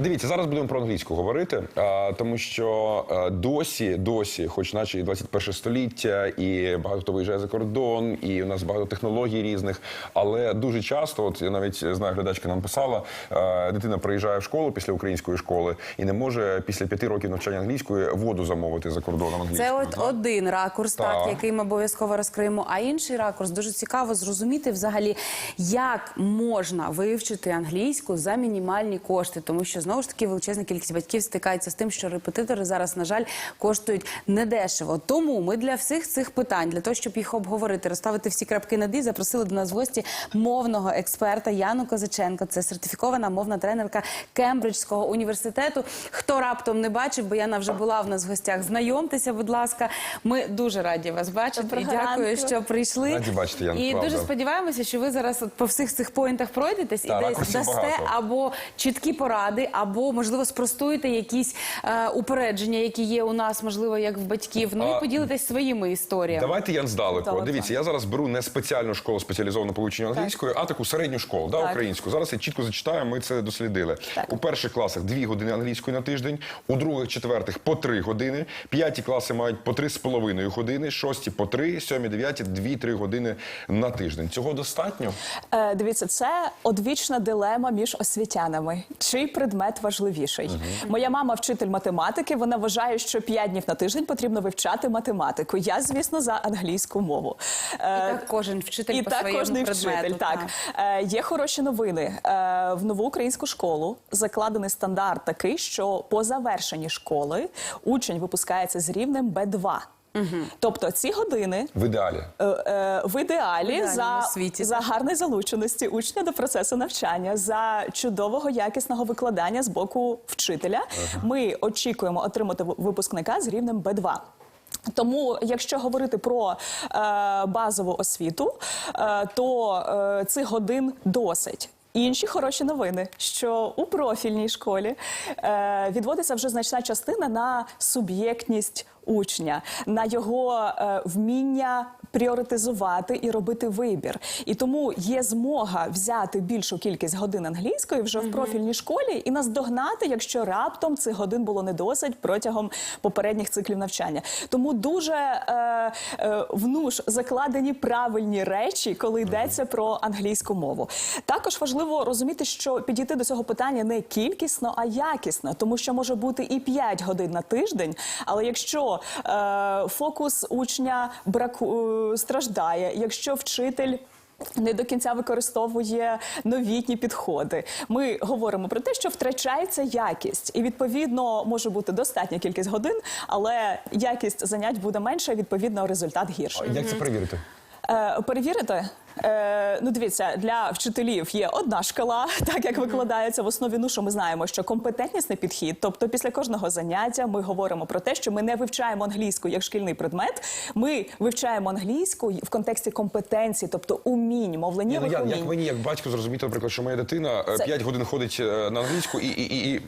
Дивіться, зараз будемо про англійську говорити, тому що досі, досі, хоч наче і 21 століття, і багато хто виїжджає за кордон, і у нас багато технологій різних. Але дуже часто, от я навіть знаю, глядачка нам писала, дитина приїжджає в школу після української школи і не може після п'яти років навчання англійської воду замовити за кордоном англійською. Це от один ракурс, так. Так. який ми обов'язково розкриємо. А інший ракурс дуже цікаво зрозуміти взагалі, як можна вивчити англійську за мінімальні кошти, тому що знову ж таки величезна кількість батьків стикається з тим, що репетитори зараз, на жаль, коштують недешево. Тому ми для всіх цих питань, для того, щоб їх обговорити, розставити всі крапки над «і», запросили до нас в гості мовного експерта Яну Козаченко. Це сертифікована мовна тренерка Кембриджського університету. Хто раптом не бачив, бо Яна вже була в нас в гостях. Знайомтеся, будь ласка. Ми дуже раді вас бачити. І дякую, ранку. що прийшли. Раді бачити, Яна, І правда. дуже сподіваємося, що ви зараз от по всіх цих поінтах пройдетесь Та, і десь дасте багато. або чіткі поради, або можливо спростуєте якісь е, упередження, які є у нас, можливо, як в батьків. Ну А, і поділитесь своїми історіями. Давайте Ян здалеку. Добре. Дивіться, я зараз беру не спеціальну школу спеціалізовану по вивченню англійської, а таку середню школу, да, Так. українську. Зараз я чітко зачитаю, ми це дослідили. Так. У перших класах дві години англійської на тиждень, у других, четвертих по три години, п'яті класи мають по три з половиною години, шості по три, сьомі, дев'яті дві-три години на тиждень. Цього достатньо? Е, дивіться, це одвічна дилема між освітянами. Чий предмет важливіший? Моя мама вчитель математики. Вона вважає, що 5 днів на тиждень потрібно вивчати математику. Я, звісно, за англійську мову. І Е, так кожен вчитель і по так предмету. вчитель. Так Е, є хороші новини. Е, в нову українську школу закладений стандарт такий, що по завершенні школи учень випускається з рівнем Б2. Тобто ці години В ідеалі. Е, е, в ідеалі В за, світі, за гарної залученості учня до процесу навчання, за чудового якісного викладання з боку вчителя. Ми очікуємо отримати випускника з рівнем Б2. Тому, якщо говорити про е, базову освіту, е, то е, цих годин досить. Інші хороші новини, що у профільній школі е, відводиться вже значна частина на суб'єктність учня, на його е, вміння пріоритизувати і робити вибір. І тому є змога взяти більшу кількість годин англійської вже в профільній школі і наздогнати, якщо раптом цих годин було не досить протягом попередніх циклів навчання. Тому дуже е, е, в нуж закладені правильні речі, коли йдеться про англійську мову. Також важливо розуміти, що підійти до цього питання не кількісно, а якісно, тому що може бути і 5 годин на тиждень. Але якщо е, фокус учня браку е, страждає, якщо вчитель. Не до кінця використовує новітні підходи. Ми говоримо про те, що втрачається якість, і відповідно може бути достатня кількість годин, але якість занять буде менша, і відповідно результат гірший. Як це перевірити? Е, перевірити. Е, ну, дивіться, для вчителів є одна шкала, так як викладається в основі. Ну, що ми знаємо, що компетентнісний підхід, тобто після кожного заняття ми говоримо про те, що ми не вивчаємо англійську як шкільний предмет. Ми вивчаємо англійську в контексті компетенції, тобто умінь, Ні, ну, мовленнєвих як, як мені, як батько, зрозуміти, наприклад, що моя дитина Це- 5 годин ходить е, на англійську і, і, і, і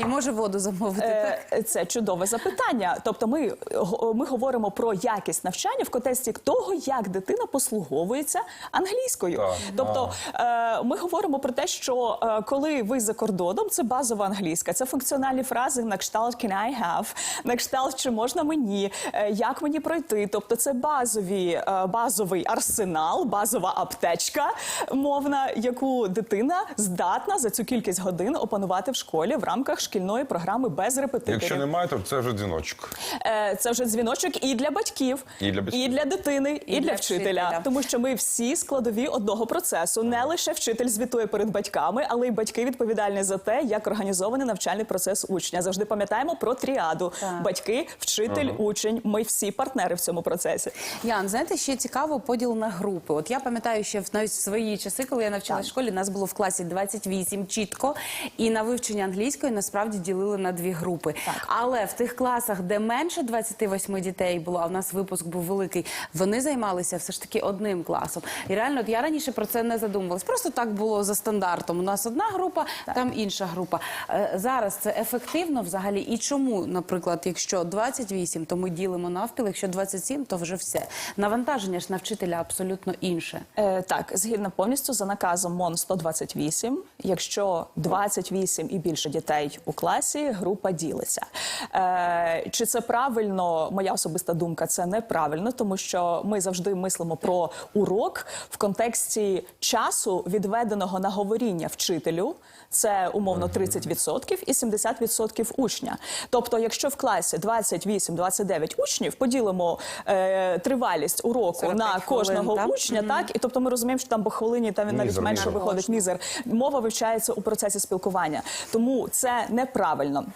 І може воду замовити. так? Е, Це чудове запитання. Тобто, ми, го- ми говоримо про якість навчання в контексті того, як дитина послуговується англійською. Так. Тобто, е, ми говоримо про те, що е, коли ви за кордоном, це базова англійська, це функціональні фрази на кшталт «can I have», на кшталт «чи можна мені», як мені пройти. Тобто, це базові, базовий арсенал, базова аптечка мовна, яку дитина здатна за цю кількість годин опанувати в школі в рамках шкільної програми без репетиторів. якщо немає, то це вже дзвіночок. Е, Це вже дзвіночок і для батьків, І для батьків. і для дитини, і, І для, для вчителя. вчителя. Тому що ми всі складові одного процесу. Не лише вчитель звітує перед батьками, але й батьки відповідальні за те, як організований навчальний процес учня. Завжди пам'ятаємо про тріаду: Так. батьки, вчитель, учень. Ми всі партнери в цьому процесі. Ян, знаєте, ще цікаво поділ на групи. От я пам'ятаю, що в навіть в свої часи, коли я навчалася в школі, нас було в класі 28 чітко, і на вивчення англійської насправді ділили на дві групи. Але в тих класах, де менше 28 дітей було, а в нас випуск був великий, вони займалися все ж таки одним класом. І реально, от я раніше про це не задумувалась. Просто так було за стандартом. У нас одна група, там інша група. Е, Зараз це ефективно взагалі. І чому, наприклад, якщо 28, то ми ділимо навпіл, якщо 27, то вже все. Навантаження ж на вчителя абсолютно інше. Е, так, згідно повністю за наказом МОН 128, якщо 28 і більше дітей у класі, група ділиться. Е, чи це правильно? Моя особиста думка, це неправильно, тому що ми завжди мислимо про урок в контексті часу, відведеного на говоріння вчителю. Це умовно 30% і 70% учня. Тобто, якщо в класі 28-29 учнів, поділимо е, тривалість уроку 45 на кожного хвилин, так? учня, так і тобто ми розуміємо, що там по хвилині там навіть Мізер, менше мізер. виходить мізер. Мова вивчається у процесі спілкування, тому це неправильно.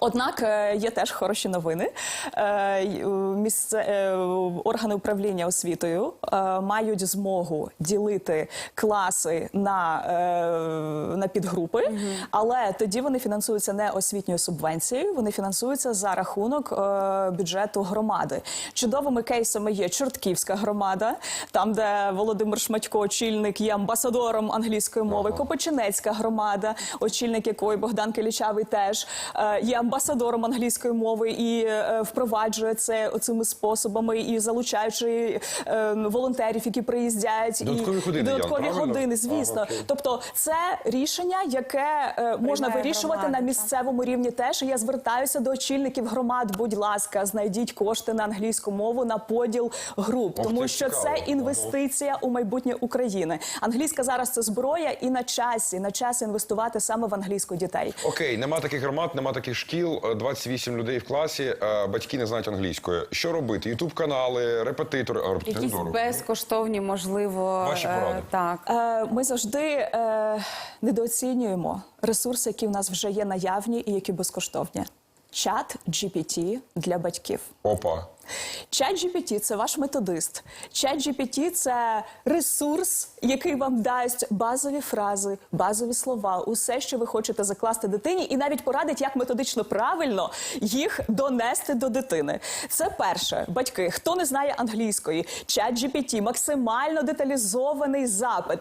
Однак е, є теж хороші новини. Е, Місце е, органи управління освітою мають змогу ділити класи на, на підгрупи, але тоді вони фінансуються не освітньою субвенцією, вони фінансуються за рахунок бюджету громади. Чудовими кейсами є Чортківська громада, там де Володимир Шматько, очільник, є амбасадором англійської мови. Копочинецька громада, очільник якої Богдан Келічавий теж є амбасадором англійської мови і е, впроваджує це оцими способами і залучаючи е, волонтерів, які приїздять Додаткові і години, додаткові правильно? години, звісно. Окей. Тобто, це рішення, яке е, можна Приймає вирішувати громада, на так? місцевому рівні. Теж я звертаюся до очільників громад. Будь ласка, знайдіть кошти на англійську мову на поділ груп, Ох, тому це що цікаво. це інвестиція у майбутнє України. Англійська зараз це зброя, і на часі на час інвестувати саме в англійську дітей. Окей, нема таких громад, нема таких шкіл, е, 28 людей в класі, е, батьки не знають англійської. Що робити? Ютуб канали, репетитори. А, репетитори Якісь безкоштовні, можливо, Ваші е, поради. так. Е, Ми завжди е, недооцінюємо ресурси, які в нас вже є наявні і які безкоштовні. Чат GPT для батьків. Опа. Чат GPT – це ваш методист. Чат GPT – це ресурс, який вам дасть базові фрази, базові слова, усе, що ви хочете закласти дитині, і навіть порадить, як методично правильно їх донести до дитини. Це перше, батьки. Хто не знає англійської, чат GPT – максимально деталізований запит.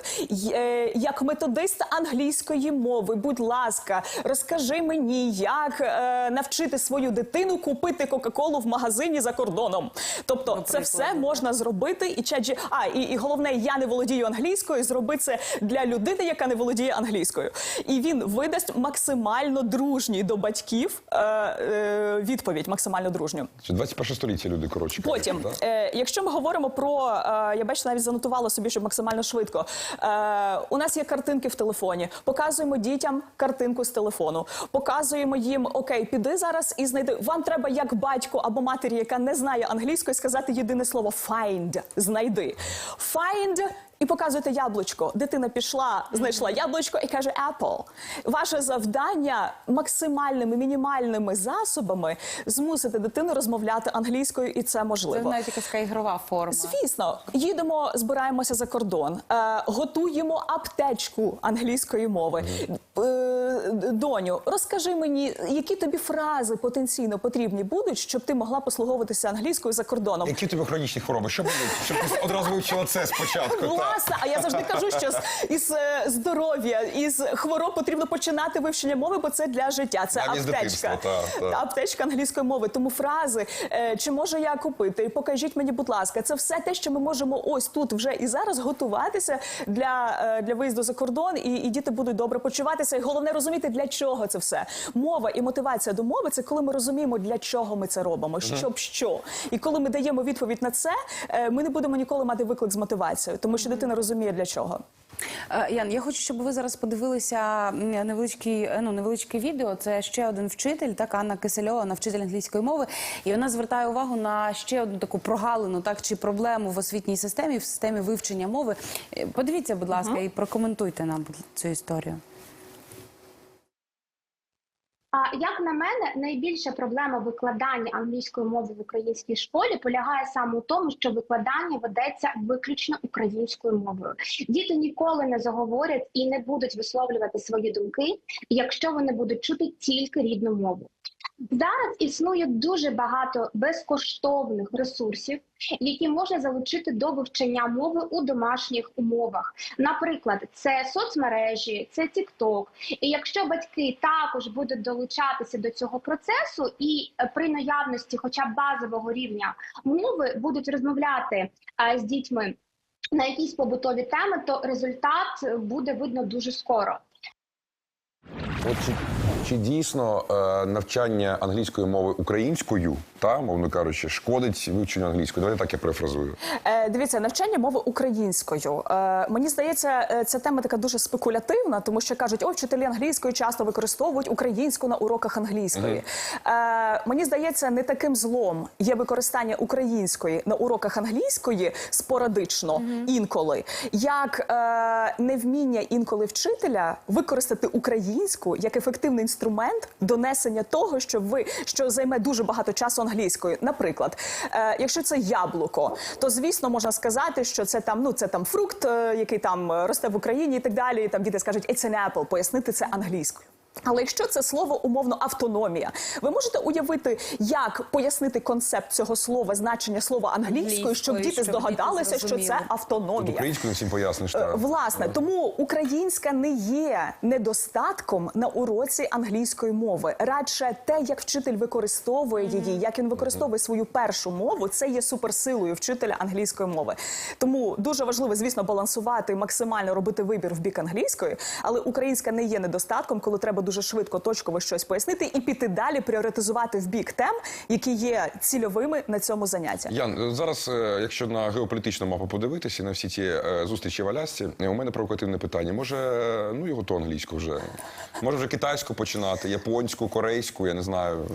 Е, Як методист англійської мови, будь ласка, розкажи мені, як е, навчити свою дитину купити Кока-Колу в магазині за кордоном. Тобто, це все можна зробити. І G- а і, і головне, я не володію англійською. Зроби це для людини, яка не володіє англійською. І він видасть максимально дружній до батьків е, е, відповідь, максимально дружню. Це 21 століття люди, коротше. Потім, кажуть, е, якщо ми говоримо про, е, я бачу, навіть занотувала собі, щоб максимально швидко. Е, у нас є картинки в телефоні. Показуємо дітям картинку з телефону. Показуємо їм, окей, піди зараз і знайди. Вам треба як батько або матері, яка не знає англійської, сказати єдине слово find, знайди. Find і показуєте яблучко. Дитина пішла, знайшла яблучко і каже apple. Ваше завдання максимальними мінімальними засобами змусити дитину розмовляти англійською, і це Це можливо. навіть якась ігрова форма. Звісно, їдемо, збираємося за кордон, е, готуємо аптечку англійської мови. Е, доню, розкажи мені, які тобі фрази потенційно потрібні будуть, щоб ти могла послуговуватися англійською за кордоном. Які у тебе хронічні хвороби? Що болить? Щоб ти одразу вивчила це спочатку. так. А я завжди кажу, що з із е, здоров'я, із хвороб потрібно починати вивчення мови, бо це для життя. Це Навіть з аптечка. дитинства, та, та. Та, аптечка англійської мови. Тому фрази, е, чи можу я купити? Покажіть мені, будь ласка, це все те, що ми можемо ось тут вже і зараз готуватися для, е, для виїзду за кордон, і, і діти будуть добре почуватися. І головне розуміти, для чого це все. Мова і мотивація до мови це коли ми розуміємо, для чого ми це робимо, щоб що. І коли ми даємо відповідь на це, е, ми не будемо ніколи мати виклик з мотивацією, тому що дитина розуміє для чого. Е, Ян, я хочу, щоб ви зараз подивилися невеличке ну, невеличке відео. Це ще один вчитель, так, Анна Кисельова, вона вчитель англійської мови. І вона звертає увагу на ще одну таку прогалину, так, чи проблему в освітній системі, в системі вивчення мови. Е, Подивіться, будь ласка, і прокоментуйте нам цю історію. А як на мене, найбільша проблема викладання англійської мови в українській школі полягає саме у тому, що викладання ведеться виключно українською мовою. Діти ніколи не заговорять і не будуть висловлювати свої думки, якщо вони будуть чути тільки рідну мову. Зараз існує дуже багато безкоштовних ресурсів, які можна залучити до вивчення мови у домашніх умовах. Наприклад, це соцмережі, це TikTok. І якщо батьки також будуть долучатися до цього процесу, і е, при наявності, хоча б базового рівня мови, будуть розмовляти е, з дітьми на якісь побутові теми, то результат буде видно дуже скоро. Чи, дійсно е, навчання англійської мови українською, та мовно кажучи, шкодить вивченню англійської? Давайте так я перефразую. Е, дивіться, навчання мови українською. Е, мені здається, ця тема така дуже спекулятивна, тому що кажуть, ой, вчителі англійської часто використовують українську на уроках англійської. Е, мені здається, не таким злом є використання української на уроках англійської спорадично інколи, як е, невміння інколи вчителя використати українську як ефективний інструмент донесення того, що ви що займе дуже багато часу англійською. Наприклад, е, якщо це яблуко, то звісно можна сказати, що це там ну це там фрукт, е, який там росте в Україні, і так далі. І там діти скажуть «It's an apple», пояснити це англійською. Але якщо це слово умовно автономія, ви можете уявити, як пояснити концепт цього слова, значення слова англійською, щоб діти щоб діти здогадалися, що це автономія. українською всім поясниш. Е, так. Власне, тому українська не є недостатком на уроці англійської мови. Радше те, як вчитель використовує її, як він використовує свою першу мову, це є суперсилою вчителя англійської мови. Тому дуже важливо, звісно, балансувати максимально робити вибір в бік англійської, але українська не є недостатком, коли треба дуже швидко точково щось пояснити і піти далі, пріоритизувати в бік тем, які є цільовими на цьому занятті. Ян, зараз, е, якщо на геополітичну мапу подивитися, на всі ці е, зустрічі в Алясці, е, у мене провокативне питання. Може, ну його то англійську вже. Може вже китайську починати, японську, корейську, я не знаю.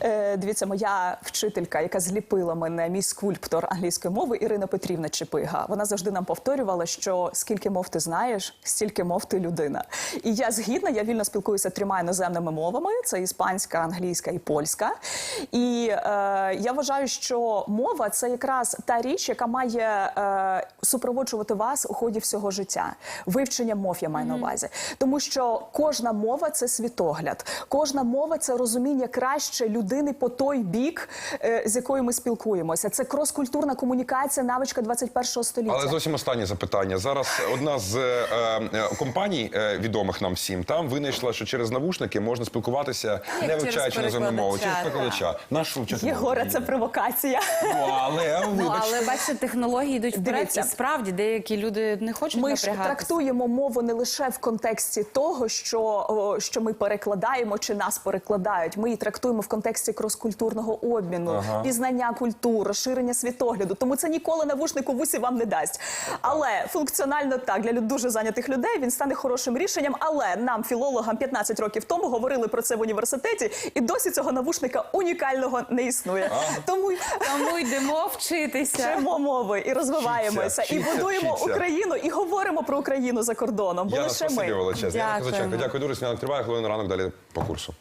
Е, дивіться, моя вчителька, яка зліпила мене, мій скульптор англійської мови, Ірина Петрівна Чепига. Вона завжди нам повторювала, що скільки мов ти знаєш, стільки мов ти людина. І я згідна, я вільно спілкуюся трьома іноземними мовами: це іспанська, англійська і польська. І е, я вважаю, що мова це якраз та річ, яка має е, супроводжувати вас у ході всього життя. Вивчення мов я маю на увазі, тому що кожна мова це світогляд, кожна мова це розуміння краще людини по той бік, е, з якою ми спілкуємося. Це кроскультурна комунікація, навичка 21-го століття. Але зовсім останнє запитання. Зараз одна з е, е, компаній, е, відомих нам всім, там винайшла, що через навушники можна спілкуватися, не через вивчаючи іноземну мову, через перекладача. Наш вчитель. Єгора, це провокація. Ну, але Ну, вибач. але бачите, технології йдуть вперед, Дивіться. і справді деякі люди не хочуть Ми ж напрягатися. трактуємо мову не лише в контексті того, що, о, що ми перекладаємо чи нас перекладають. Ми її трактуємо в контексті кроскультурного обміну, пізнання культур, розширення світогляду. Тому це ніколи навушник у вусі вам не дасть. Але функціонально так для люд- дуже зайнятих людей він стане хорошим рішенням. Але нам, філологам, 15 років тому говорили про це в університеті, і досі цього навушника унікального не існує. Тому Тому йдемо вчитися. вчимо мови і розвиваємося, Вчіться, і вчіться, будуємо вчіться. Україну, і говоримо про Україну за кордоном. Бо Яна, лише спасибі ми. величезне. Яна Дякуємо. Козаченко, Дякую дуже. Сніданок триває. Хвилина ранок далі по курсу.